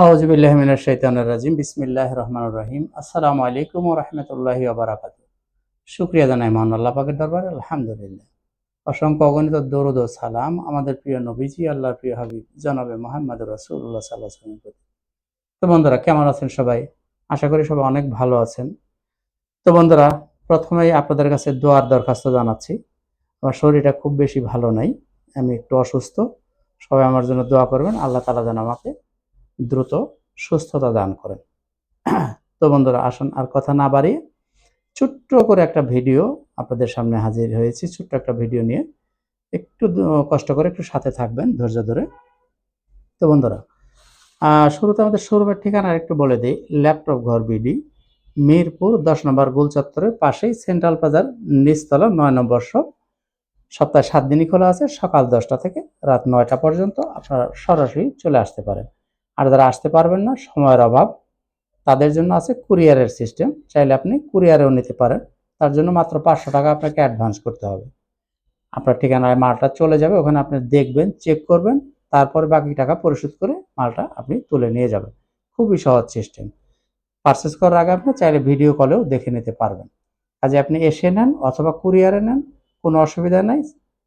আউজবিল্লাহমিনার শৈতানুর রাজিম। বিসমিল্লাহ রহমান রহিম। আসসালামু আলাইকুম ও রহমতুল্লাহি ওবরাকাত শুক্রিয়া জানাই মহান আল্লাহ পাকের দরবার। আলহামদুলিল্লাহ। অসংখ্য অগণিত দরুদ ও সালাম আমাদের প্রিয় নবীজি, আল্লাহর প্রিয় হাবিব, জনাবে মোহাম্মদ রসুল্লাহ সাল্লাহ সাল্লামের প্রতি। তো বন্ধুরা, কেমন আছেন সবাই? আশা করি সবাই অনেক ভালো আছেন। তো বন্ধুরা, প্রথমেই আপনাদের কাছে দোয়ার দরখাস্ত জানাচ্ছি। আমার শরীরটা খুব বেশি ভালো নাই। আমি একটু অসুস্থ। সবাই আমার জন্য দোয়া করবেন। আল্লাহ তালা যেন আমাকে দ্রুত সুস্থতা দান করেন। তো বন্ধুরা, আসুন আর কথা না বাড়িয়ে ছোট্ট করে একটা ভিডিও আপনাদের সামনে হাজির হয়েছি। ছোট্ট একটা ভিডিও নিয়ে একটু কষ্ট করে একটু সাথে থাকবেন ধৈর্য ধরে। তো বন্ধুরা শুরুতে আমাদের শোরুমের ঠিকানা একটু বলে দিই। ল্যাপটপ ঘর বিডি মিরপুর, দশ নম্বর গোল চত্বরের পাশেই সেন্ট্রাল প্লাজার নিচতলা, নয় নম্বর শপ। সপ্তাহে সাত দিনই খোলা আছে, সকাল দশটা থেকে রাত নয়টা পর্যন্ত আপনারা সরাসরি চলে আসতে পারেন। আর যারা আসতে পারবেন না, সময়ের অভাব, তাদের জন্য আছে কুরিয়ারের সিস্টেম। চাইলে আপনি কুরিয়ারেও নিতে পারেন। তার জন্য মাত্র পাঁচশো টাকা আপনাকে অ্যাডভান্স করতে হবে। আপনার ঠিকানায় মালটা চলে যাবে, ওখানে আপনি দেখবেন, চেক করবেন, তারপরে বাকি টাকা পরিশোধ করে মালটা আপনি তুলে নিয়ে যাবেন। খুবই সহজ সিস্টেম। পারচেস করার আগে আপনি চাইলে ভিডিও কলেও দেখে নিতে পারবেন। কাজে আপনি এসে নেন অথবা কুরিয়ারে নেন, কোনো অসুবিধা নাই।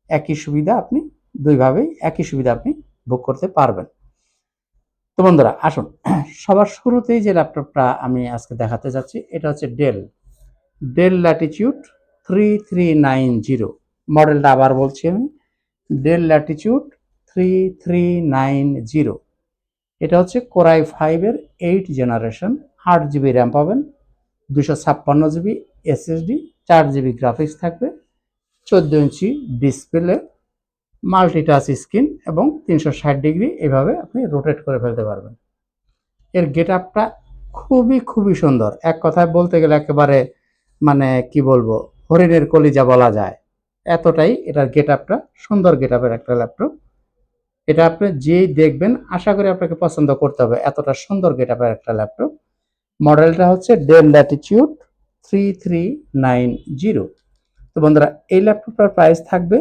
একই সুবিধা আপনি দুইভাবেই, একই সুবিধা আপনি বুক করতে পারবেন। তো বন্ধুরা, আসুন। সবার শুরুতেই যে ল্যাপটপটা আমি আজকে দেখাতে যাচ্ছি, এটা হচ্ছে Dell Dell Latitude three three nine zero মডেলটা আবার বলছি আমি। Dell Latitude three three nine zero এটা হচ্ছে কোরাই ফাইভের এইট জেনারেশন আট জিবি র্যাম পাবেন, দুশো ছাপ্পান্ন জিবি এসএসডি চার জিবি গ্রাফিক্স থাকবে, চোদ্দ ইঞ্চি ডিসপ্লে মাল্টিটাচ স্ক্রিন এবং তিনশো ষাট ডিগ্রি এভাবে আপনি রোটেট করে ফেলতে পারবেন। এর গেট আপটা খুবই খুবই সুন্দর। এক কথায় বলতে গেলে একেবারে মানে কি বলব, হরিণের কলিজা বলা যায়। এতটাই এটার গেট আপটা সুন্দর গেট আপের একটা ল্যাপটপ এটা আপনি যেই দেখবেন, আশা করি আপনাকে পছন্দ করতে হবে। এতটা সুন্দর গেট আপের একটা ল্যাপটপ মডেলটা হচ্ছে Dell Latitude three three nine zero তো বন্ধুরা, এই ল্যাপটপটার প্রাইস থাকবে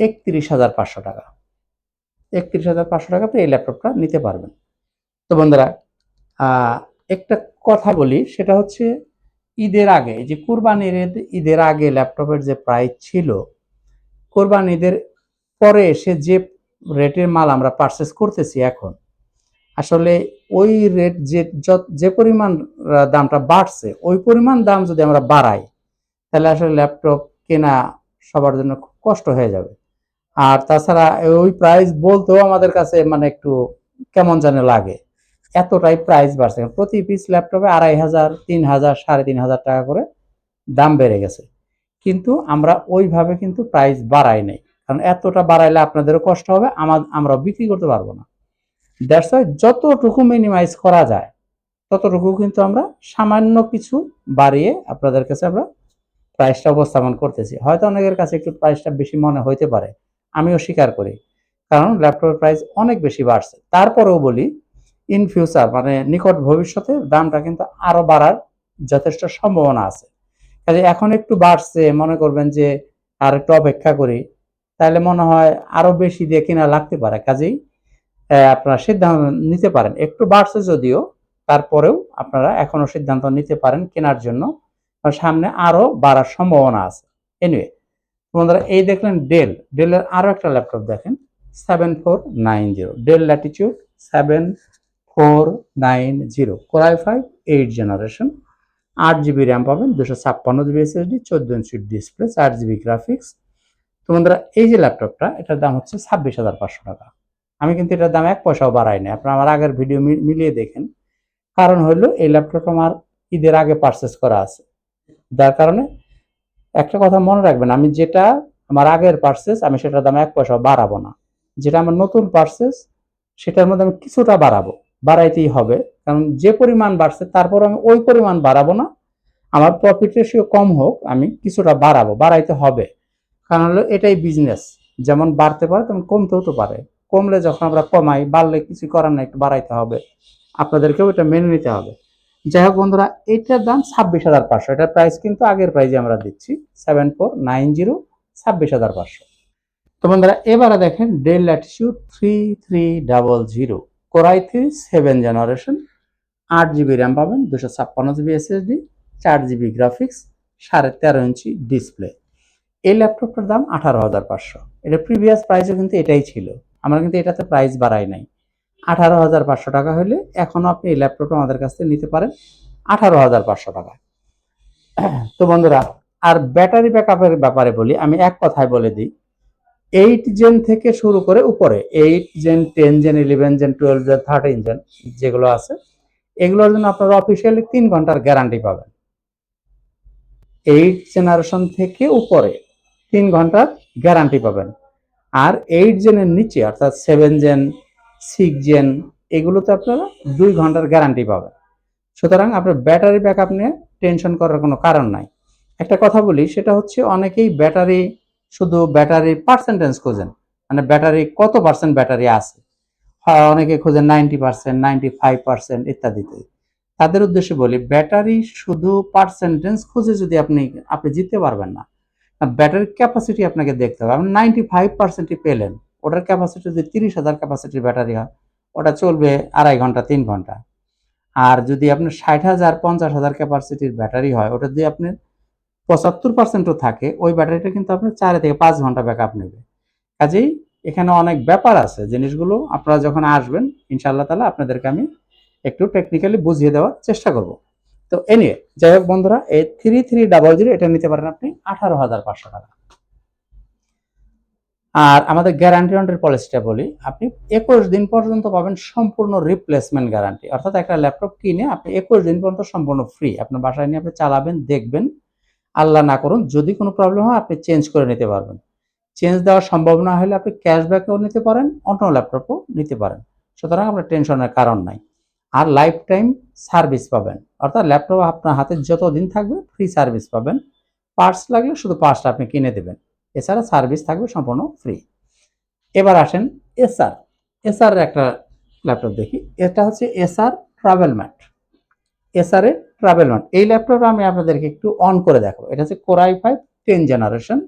একত্রিশ হাজার পাঁচশো টাকা। একত্রিশ হাজার পাঁচশো টাকা আপনি এই ল্যাপটপটা নিতে পারবেন। তো বন্ধুরা একটা কথা বলি, সেটা হচ্ছে ঈদের আগে যে কুরবানির ঈদ- ঈদের আগে ল্যাপটপের যে প্রাইস ছিল, কোরবান ঈদের পরে এসে যে রেটের মাল আমরা পারচেস করতেছি এখন, আসলে ওই রেট যে যে পরিমাণ দামটা বাড়ছে, ওই পরিমাণ দাম যদি আমরা বাড়াই, তাহলে আসলে ল্যাপটপ কেনা সবার জন্য খুব কষ্ট হয়ে যাবে। আর তাছাড়া ওই প্রাইস বলতেও আমাদের কাছে মানে একটু কেমন জানে লাগে। এতটাই প্রাইস বাড়ছে। প্রতি পিস ল্যাপটপে আড়াই হাজার, তিন হাজার, সাড়ে তিন হাজার টাকা করে দাম বেড়ে গেছে। কিন্তু আমরা ওইভাবে কিন্তু প্রাইস বাড়াই নাই। কারণ এতটা বাড়াইলে আপনাদেরও কষ্ট হবে আমার আমরা বিক্রি করতে পারব না। দ্যাটস ওয়াই যতটুকু মিনিমাইজ করা যায়, ততটুকু কিন্তু আমরা সামান্য কিছু বাড়িয়ে আপনাদের কাছে আমরা প্রাইসটা উপস্থাপন করতেছি। হয়তো অনেকের কাছে একটু প্রাইসটা বেশি মনে হইতে পারে। আমিও স্বীকার করি। কারণ ল্যাপটপের প্রাইস অনেক বেশি বাড়ছে। তারপরেও বলি ইন ফিউচার মানে নিকট ভবিষ্যতে দামটা কিন্তু আরও বাড়ার যথেষ্ট সম্ভাবনা আছে। কাজে এখন একটু বাড়ছে, মনে করবেন যে আর একটু অপেক্ষা করি, তাহলে মনে হয় আরও বেশি দিয়ে কিনা লাগতে পারে। কাজেই আপনারা সিদ্ধান্ত নিতে পারেন। একটু বাড়ছে যদিও, তারপরেও আপনারা এখনও সিদ্ধান্ত নিতে পারেন কেনার জন্য। সামনে আরও বাড়ার সম্ভাবনা আছে। এনিওয়ে বন্ধুরা, এই দেখলেন ডেল ডেলের আরও একটা ল্যাপটপ দেখেন seven four nine zero Dell Latitude seven four nine zero core i five eight generation আট জিবি র্যাম পাবেন দুশো ছাপ্পান্ন জিবি এসএসডি চোদ্দ ইঞ্চি ডিসপ্লে চার জিবি গ্রাফিক্স তো বন্ধুরা, এই যে ল্যাপটপটা এটার দাম হচ্ছে ছাব্বিশ হাজার পাঁচশো টাকা। আমি কিন্তু এটার দাম এক পয়সাও বাড়াই না আপনারা আমার আগের ভিডিও মিলিয়ে দেখেন। কারণ হলো, এই ল্যাপটপ আমার ঈদের আগে পারচেস করা আছে। যার কারণে একটা কথা মনে রাখবেন, আমি যেটা আমার আগের পার্সেস আমি সেটার দাম এক পয়সা বাড়াবো না। যেটা আমার নতুন পার্সেস সেটার মধ্যে আমি কিছুটা বাড়াবো, বাড়াইতেই হবে। কারণ যে পরিমাণ বাড়ছে তারপর আমি ওই পরিমাণ বাড়াবো না। আমার প্রফিট রেশিও কম হোক, আমি কিছুটা বাড়াবো, বাড়াইতে হবে। কারণ হলো এটাই বিজনেস যেমন বাড়তে পারে, তেমন কমতেও তো পারে। কমলে যখন আমরা কমাই, বাড়লে কিছু করার না একটু বাড়াইতে হবে। আপনাদেরকেও এটা মেনে নিতে হবে। যাই হোক বন্ধুরা, এটার দাম ছাব্বিশ হাজার পাঁচশো। এটার প্রাইস কিন্তু আগের প্রাইজে আমরা দিচ্ছি সেভেন ফোর নাইন জিরো ছাব্বিশ হাজার পাঁচশো। তো বন্ধুরা, এবারে দেখেন Dell Latitude three three double zero core i three seven generation আট জিবি র্যাম পাবেন দুশো ছাপ্পান্ন জিবি এসএসডি চার জিবি গ্রাফিক্স সাড়ে তেরো ইঞ্চি ডিসপ্লে এই ল্যাপটপটার দাম আঠারো হাজার পাঁচশো। এটা প্রিভিয়াস প্রাইসও কিন্তু এটাই ছিল। আমরা কিন্তু এটাতে প্রাইস বাড়াই নাই। আঠারো হাজার পাঁচশো টাকা হলে এখনও আপনি এই ল্যাপটপটা আমাদের কাছ থেকে নিতে পারেন আঠারো হাজার পাঁচশো টাকা। তো বন্ধুরা, আর ব্যাটারি ব্যাকআপের ব্যাপারে বলি, আমি এক কথায় বলে দিই, এইট জেন থেকে শুরু করে উপরে, eight gen, ten gen, eleven gen, twelve gen, thirteen gen যেগুলো আছে, এগুলোর জন্য আপনারা অফিসিয়ালি তিন ঘণ্টার গ্যারান্টি পাবেন। এইট জেনারেশন থেকে উপরে তিন ঘণ্টার গ্যারান্টি পাবেন। আর এইট জেনের নিচে, অর্থাৎ সেভেন জেন সিক্স জেন এগুলোতে আপনারা দুই ঘণ্টার গ্যারান্টি পাবেন। সুতরাং আপনার ব্যাটারি ব্যাকআপ নিয়ে টেনশন করার কোনো কারণ নাই। একটা কথা বলি, সেটা হচ্ছে অনেকেই ব্যাটারি শুধু ব্যাটারির পার্সেন্টেজ খোঁজেন। মানে ব্যাটারি কত পার্সেন্ট ব্যাটারি আছে? অনেকে খোঁজেন ninety percent ninety five percent ইত্যাদিতে। তাদের উদ্দেশ্যে বলি ব্যাটারি শুধু পার্সেন্টেজ খুঁজে যদি আপনি আপনি জিততে পারবেন না ব্যাটারির ক্যাপাসিটি আপনাকে দেখতে হবে। আপনি নাইনটি ফাইভ পার্সেন্টই পেলেন। ওটার ক্যাপাসিটি যদি তিরিশ হাজার ক্যাপাসিটির ব্যাটারি হয়, ওটা চলবে আড়াই ঘণ্টা, তিন ঘণ্টা। আর যদি আপনার ষাট হাজার, পঞ্চাশ হাজার ক্যাপাসিটির ব্যাটারি হয়, ওটা যদি আপনার পঁচাত্তর পার্সেন্টও থাকে, ওই ব্যাটারিটা কিন্তু আপনার চার থেকে পাঁচ ঘণ্টা ব্যাকআপ নেবে। কাজেই এখানে অনেক ব্যাপার আছে, জিনিসগুলো আপনারা যখন আসবেন, ইনশাআল্লাহ তালা আপনাদেরকে আমি একটু টেকনিক্যালি বুঝিয়ে দেওয়ার চেষ্টা করব। তো এ নিয়ে, যাই হোক বন্ধুরা, এই থ্রি থ্রি ডাবল জিরো এটা নিতে পারেন আপনি আঠারো হাজার পাঁচশো টাকা। আর আমাদের গ্যারান্টি ওয়ারেন্টির পলিসিটা বলি, আপনি একুশ দিন পর্যন্ত পাবেন সম্পূর্ণ রিপ্লেসমেন্ট গ্যারান্টি অর্থাৎ একটা ল্যাপটপ কিনে আপনি একুশ দিন পর্যন্ত সম্পূর্ণ ফ্রি আপনার বাসায় নিয়ে আপনি চালাবেন, দেখবেন, আল্লাহ না করুন, যদি কোনো প্রবলেম হয় আপনি চেঞ্জ করে নিতে পারবেন। চেঞ্জ দেওয়া সম্ভব না হলে আপনি ক্যাশব্যাকও নিতে পারেন, অন্য ল্যাপটপও নিতে পারেন। সুতরাং আপনার টেনশনের কারণ নাই। আর লাইফ টাইম সার্ভিস পাবেন। অর্থাৎ ল্যাপটপ আপনার হাতে যতদিন থাকবে ফ্রি সার্ভিস পাবেন। পার্টস লাগলে শুধু পার্টসটা আপনি কিনে দেবেন। এছাড়া সার্ভিস থাকবে সম্পূর্ণ ফ্রি। এবার আসেন এসআর। এসআর একটা ল্যাপটপ দেখি। এটা হচ্ছে এসআর ট্রাভেল ম্যাট। এসআর এর ট্রাভেল ম্যাট। এই ল্যাপটপ আমি আপনাদেরকে একটু অন করে দেখাবো। এটা হচ্ছে core i five ten generation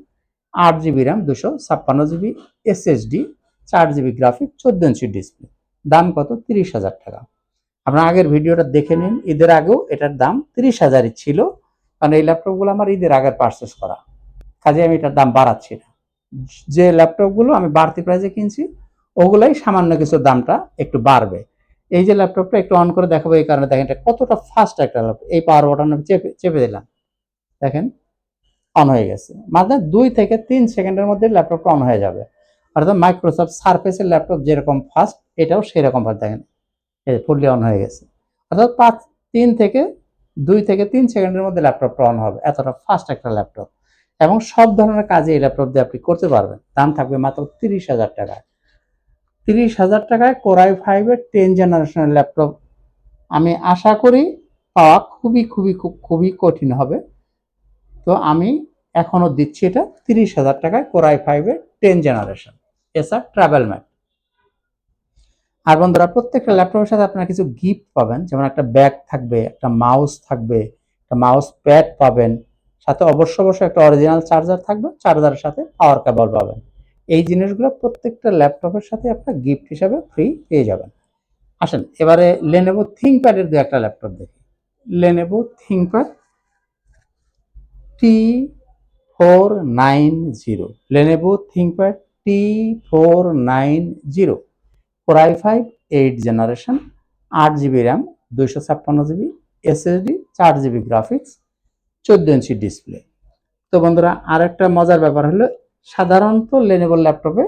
আট জিবি র্যাম দুশো ছাপ্পান্ন জিবি এসএসডি চার জিবি গ্রাফিক চোদ্দ ইঞ্চি ডিসপ্লে দাম কত? তিরিশ হাজার টাকা। আপনার আগের ভিডিওটা দেখে নিন। ঈদের আগেও এটার দাম তিরিশ হাজারই ছিল। কারণ এই ল্যাপটপগুলো আমার ঈদের আগে পারচেস করা। কাজে আমি এটার দাম বাড়াচ্ছি না। যে ল্যাপটপগুলো আমি বাড়তি প্রাইসে কিনছি, ওগুলাই সামান্য কিছু দামটা একটু বাড়বে। এই যে ল্যাপটপটা একটু অন করে দেখাবো এই কারণে দেখেন এটা কতটা ফাস্ট একটা ল্যাপটপ। এই পাওয়ার বাটন আমি চেপে চেপে দিলাম। দেখেন অন হয়ে গেছে। মাত্র দুই থেকে তিন সেকেন্ডের মধ্যে ল্যাপটপটা অন হয়ে যাবে। অর্থাৎ মাইক্রোসফট সার্ফেসের ল্যাপটপ যেরকম ফাস্ট এটাও সেরকম ফাস্ট দেখেন। এই ফুললি অন হয়ে গেছে। অর্থাৎ পাঁচ, তিন থেকে, দুই থেকে তিন সেকেন্ডের মধ্যে ল্যাপটপটা অন হবে। এতটা ফাস্ট একটা ল্যাপটপ। এবং সব ধরনের কাজে এই ল্যাপটপ দিয়ে আপনি করতে পারবেন। দাম থাকবে মাত্র তিরিশ হাজার টাকায় তিরিশ হাজার টাকায় কোরাই ফাইভের টেন জেনারেশনের ল্যাপটপ আমি আশা করি পাওয়া খুবই খুবই, খুব, খুবই কঠিন হবে। তো আমি এখনও দিচ্ছি এটা তিরিশ হাজার টাকায় কোরাই ফাইভের ten generation SR travel mate আর বন্ধুরা, প্রত্যেকটা ল্যাপটপের সাথে আপনারা কিছু গিফট পাবেন। যেমন একটা ব্যাগ থাকবে, একটা মাউস থাকবে, একটা মাউস প্যাড পাবেন। সাথে অবশ্য অবশ্যই একটা অরিজিনাল চার্জার থাকবে চার্জারের সাথে পাওয়ার কেবল পাবেন। এই জিনিসগুলো প্রত্যেকটা ল্যাপটপের সাথে আপনার গিফট হিসাবে ফ্রি পেয়ে যাবেন। আসেন, এবারে লেনেভো থিঙ্কপ্যাডের দু একটা ল্যাপটপ দেখি। Lenovo ThinkPad T four nine zero Lenovo ThinkPad T four nine zero core i five eight generation আট জিবি র্যাম দুইশো ছাপ্পান্ন জিবি এসএসডি চার জিবি গ্রাফিক্স চোদ্দ ইঞ্চি ডিসপ্লে তো বন্ধুরা আর একটা মজার ব্যাপার হলো, সাধারণত লেনেবল ল্যাপটপে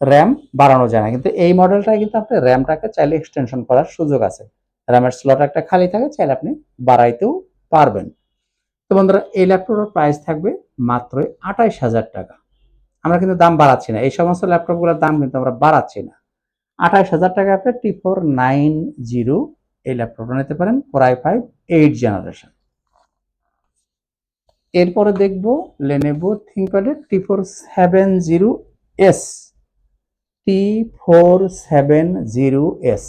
র্যাম বাড়ানো যায় না। কিন্তু এই মডেলটায় কিন্তু আপনি র্যামটাকে চাইলে এক্সটেনশন করার সুযোগ আছে। র্যামের স্লট একটা খালি থাকে, চাইলে আপনি বাড়াইতেও পারবেন। তো বন্ধুরা, এই ল্যাপটপের প্রাইস থাকবে মাত্র আঠাইশ হাজার টাকা। আমরা কিন্তু দাম বাড়াচ্ছি না। এই সমস্ত ল্যাপটপগুলোর দাম কিন্তু আমরা বাড়াচ্ছি না। আঠাইশ হাজার টাকা আপনি টি ফোর নাইন জিরো এই ল্যাপটপটা নিতে পারেন কোরাই ফাইভ এইট জেনারেশন এরপরে দেখব Lenovo থিঙ্কপ্যাডের T four seven zero S T four seven zero S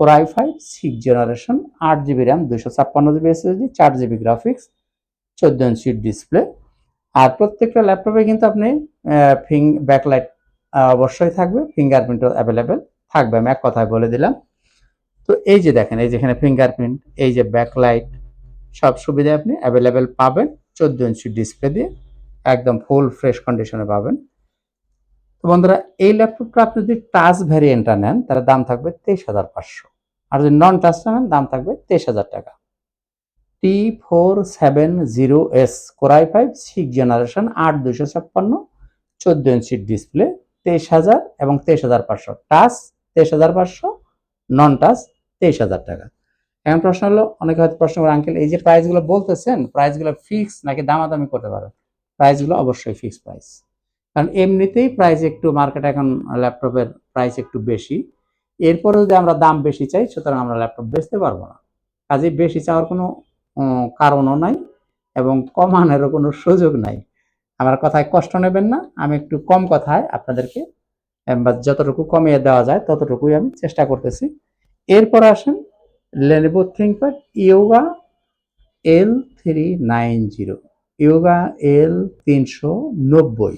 core i five six generation আট জিবি র্যাম দুশো ছাপ্পান্ন জিবি এসএসডি চার জিবি গ্রাফিক্স চোদ্দ ইঞ্চি ডিসপ্লে আর প্রত্যেকটা ল্যাপটপে কিন্তু আপনি ফিং ব্যাকলাইট অবশ্যই থাকবে ফিঙ্গারপ্রিন্টও অ্যাভেলেবেল থাকবে। আমি এক কথায় বলে দিলাম। তো এই যে দেখেন, এই যেখানে ফিঙ্গারপ্রিন্ট এই যে ব্যাকলাইট সব সুবিধা আপনি অ্যাভেলেবেল পাবেন। চোদ্দ ইঞ্চি ডিসপ্লে দিয়ে একদম ফুল ফ্রেশ কন্ডিশনে পাবেন। তো বন্ধুরা, এই ল্যাপটপটা আপনি যদি টাচ ভ্যারিয়েন্টটা নেন তার দাম থাকবে তেইশ হাজার পাঁচশো। আর যদি নন টাচটা নেন, দাম থাকবে তেইশ হাজার টাকা। T four seven zero S core i five six generation আট দুশো ছাপ্পান্ন, চোদ্দ ইঞ্চির ডিসপ্লে তেইশ হাজার এবং তেইশ হাজার পাঁচশো। টাচ তেইশ হাজার পাঁচশো নন টাচ তেইশ হাজার টাকা। এখন প্রশ্ন হলো, অনেকে হয়তো প্রশ্ন করে, আঙ্কেল, এই যে প্রাইসগুলো বলতেছেন প্রাইসগুলো ফিক্স নাকি দামাদামি করতে পারেন প্রাইসগুলো অবশ্যই ফিক্স প্রাইস কারণ এমনিতেই প্রাইস একটু মার্কেটে এখন ল্যাপটপের প্রাইস একটু বেশি। এরপরে যদি আমরা দাম বেশি চাই, সুতরাং আমরা ল্যাপটপ বেচতে পারব না। কাজেই বেশি চাওয়ার কোনো কারণও নাই এবং কমানোরও কোনো সুযোগ নাই। আমার কথায় কষ্ট নেবেন না, আমি একটু কম কথায় আপনাদেরকে যতটুকু কমিয়ে দেওয়া যায়, ততটুকুই আমি চেষ্টা করতেছি। এরপর আসেন Lenovo ThinkPad Yoga L three nine zero Yoga L তিনশো নব্বই।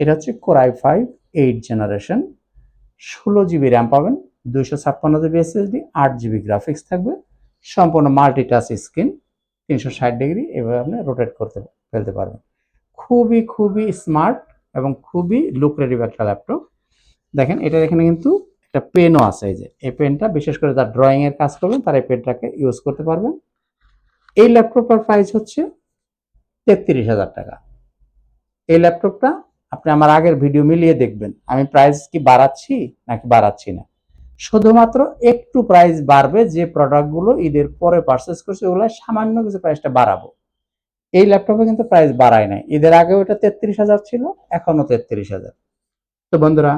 এটা হচ্ছে core i five eight generation ষোলো জিবি র্যাম পাবেন, দুইশো ছাপ্পান্ন জিবি এসএসডি আট জিবি গ্রাফিক্স থাকবে। সম্পূর্ণ মাল্টিটাচ স্ক্রিন তিনশো ষাট ডিগ্রি এভাবে আপনি রোটেট করতে ফেলতে পারবেন। খুবই খুবই স্মার্ট এবং খুবই লুক্রেটিভ একটা ল্যাপটপ দেখেন, এটার এখানে কিন্তু একটা পেনও আছে যে। এই পেনটা বিশেষ করে যারা ড্রয়িং এর কাজ করবেন, তারা এই পেনটাকে ইউজ করতে পারবেন। এই ল্যাপটপটার প্রাইস হচ্ছে তেত্রিশ হাজার টাকা। এই ল্যাপটপটা আপনি আমার আগের ভিডিও মিলিয়ে দেখবেন। আমি প্রাইস কি বাড়াচ্ছি নাকি বাড়াচ্ছি না? শুধুমাত্র একটু প্রাইস বাড়বে যে প্রোডাক্টগুলো ঈদের পরে পারচেস করছে, ওগুলো সামান্য কিছু প্রাইসটা বাড়াবো। এই ল্যাপটপে কিন্তু প্রাইস বাড়ায় নাই। ঈদের আগে ওটা তেত্রিশ হাজার ছিল এখনও তেত্রিশ হাজার। তো বন্ধুরা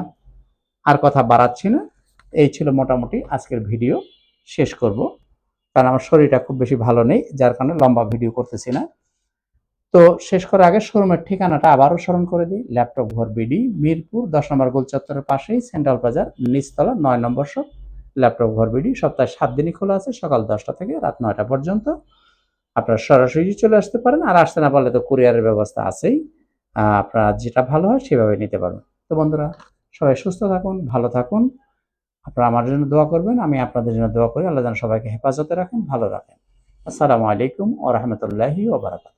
আর কথা বাড়াচ্ছি না। এই ছিল মোটামুটি আজকের ভিডিও। শেষ করব। কারণ আমার শরীরটা খুব বেশি ভালো নেই, যার কারণে লম্বা ভিডিও করতেছি না। তো শেষ করার আগে শোরুমের ঠিকানাটা আবারও স্মরণ করে দিই। ল্যাপটপ ঘর বিডি, মিরপুর, দশ নম্বর গোল চত্বরের পাশেই সেন্ট্রাল বাজার, নিচতলা নয় নম্বর শপ। ল্যাপটপ ঘর বিডি সপ্তাহে সাত দিনই খোলা আছে, সকাল দশটা থেকে রাত নয়টা পর্যন্ত। আপনারা সরাসরি চলে আসতে পারেন, আর আসতে না পারলে তো কুরিয়ারের ব্যবস্থা আছেই। আপনারা যেটা ভালো হয় সেভাবে নিতে পারবেন। তো বন্ধুরা সবাই সুস্থ থাকুন, ভালো থাকুন। আপনারা আমার জন্য দোয়া করবেন, আমি আপনাদের জন্য দোয়া করি। আল্লাহ যেন সবাইকে হেফাজতে রাখেন, ভালো রাখেন। আসসালামু আলাইকুম ও রহমতুল্লাহি ওবরাকাত